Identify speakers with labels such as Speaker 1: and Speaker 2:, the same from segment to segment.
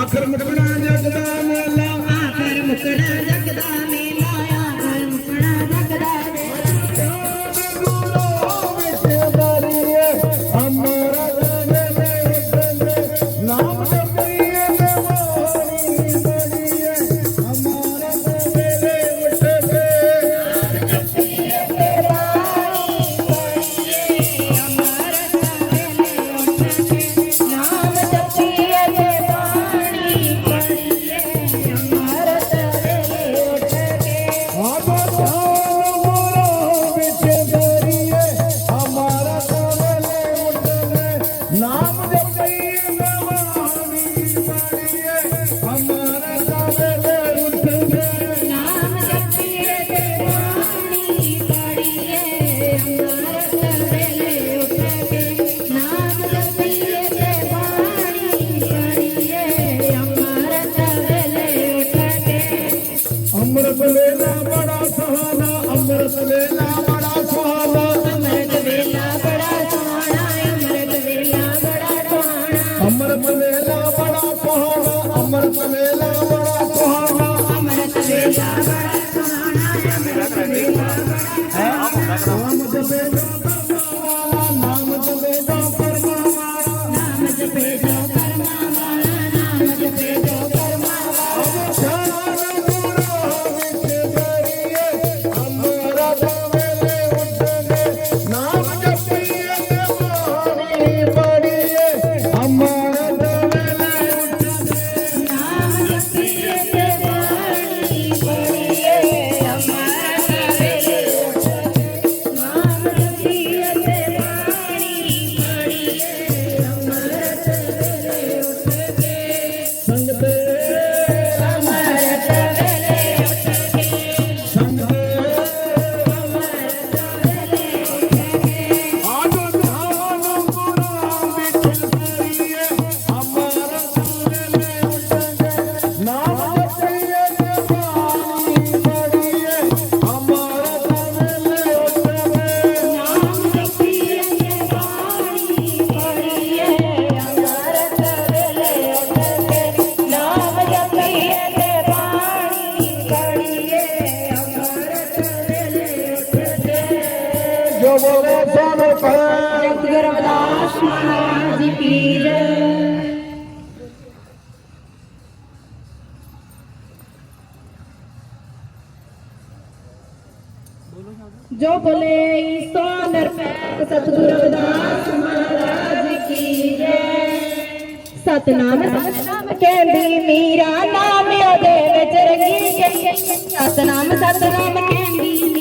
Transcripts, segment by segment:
Speaker 1: आखिर मुकना No. Vamos
Speaker 2: beber pra ਜੋ ਬੋਲੇ
Speaker 1: ਈਸੋ ਨਿਰਭੈ, ਸਤਿਗੁਰ ਰਵਿਦਾਸ ਮਹਾਰਾਜ ਕੀ ਜੈ ਸਤਨਾਮ ਸਤਨਾਮ ਕਹਿੰਦੀ, ਮੀਰਾ ਨਾਮ ਉਹਦੇ ਵਿੱਚ ਰੰਗੀ ਗਈ। ਸਤਨਾਮ ਸਤਨਾਮ ਕਹਿੰਦੀ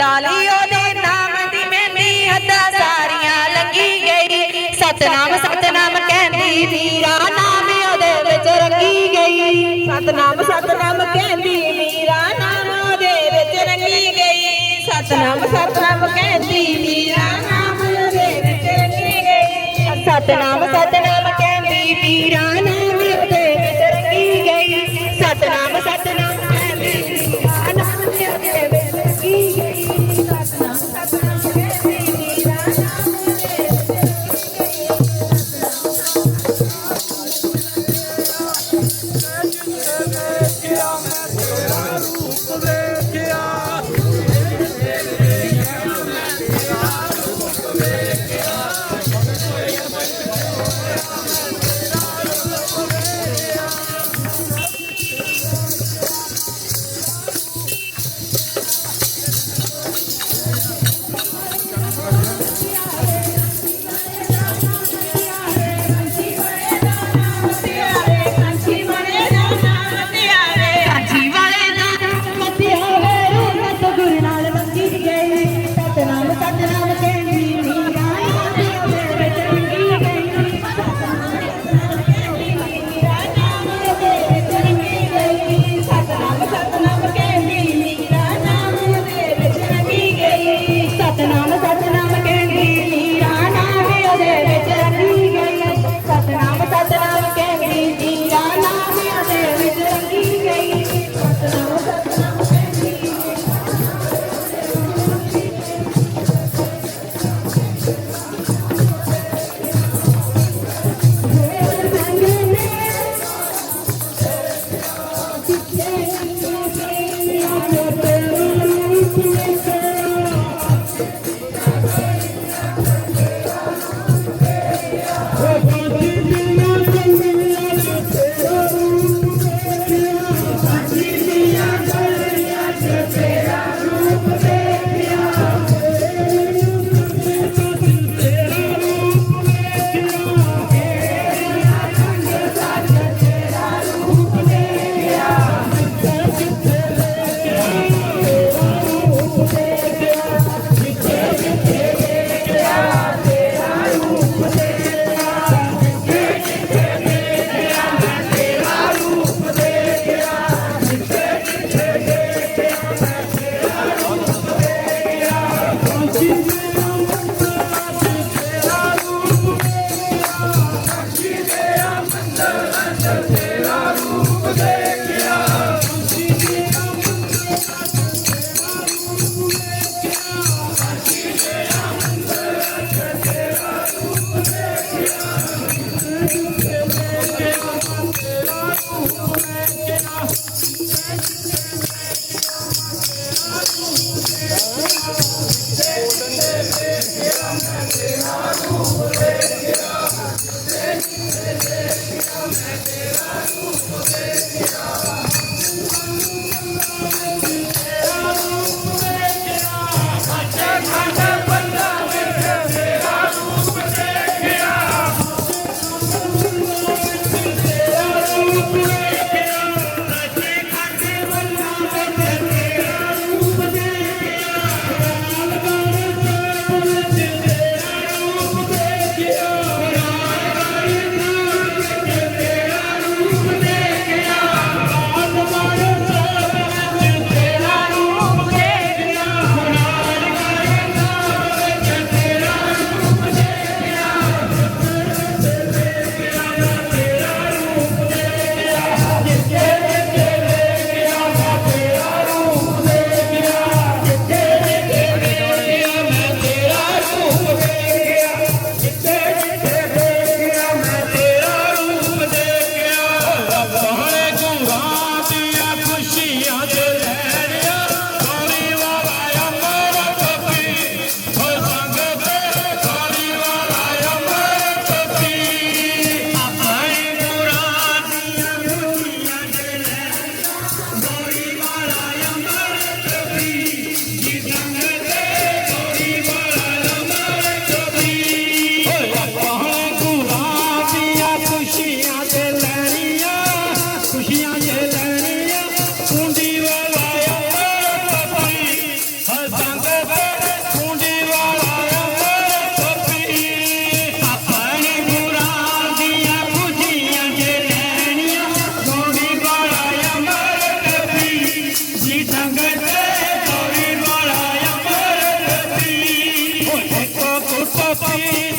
Speaker 1: ਲਾਲੀ ਉਹਦੇ ਨਾਮ ਦੀ ਮਹਿੰਦੀ ਹੱਦਾਂ ਸਾਰੀਆਂ ਲੱਗੀ ਗਈ। ਸਤਨਾਮ ਸਤਨਾਮ ਕਹਿੰਦੀ ਮੀਰਾ ਨਾਮ ਉਹਦੇ ਵਿੱਚ ਰੰਗੀ ਗਈ। ਸਤਨਾਮ ਸਤਨਾਮ ਕਹਿੰਦੀ ਮੀਰਾ ਨਾਮ ਉਹਦੇ ਵਿੱਚ ਰੰਗੀ ਗਈ। ਸਤਨਾਮ ਸਤਨਾਮ ਕਹਿੰਦੀ ਮੀਰਾ ਨਾਮ ਉਹਦੇ ਵਿੱਚ ਰੰਗੀ ਗਈ। ਸਤਨਾਮ ਸਤਨਾਮ ਕਹਿੰਦੀ ਮੀਰਾ ਨਾਮ Thank
Speaker 3: you. पापी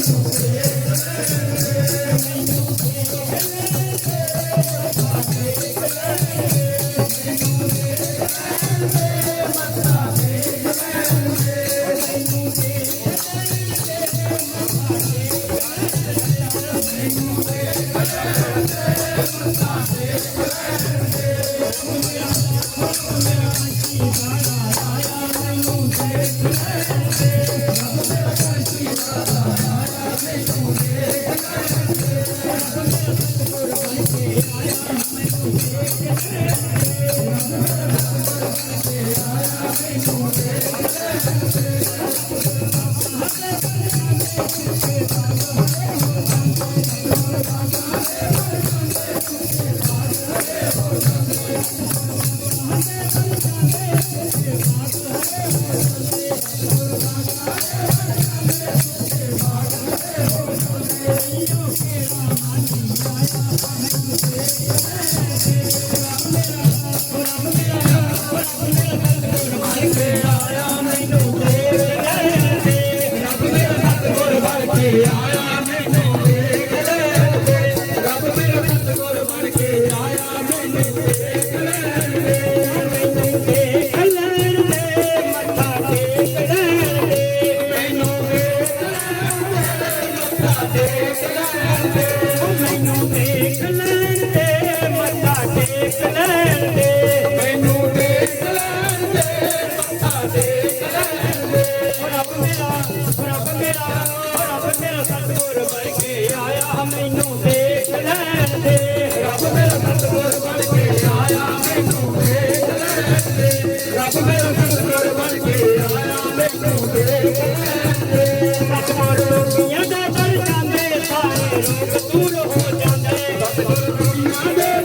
Speaker 3: Cristo. ਸਤਿਗੁਰ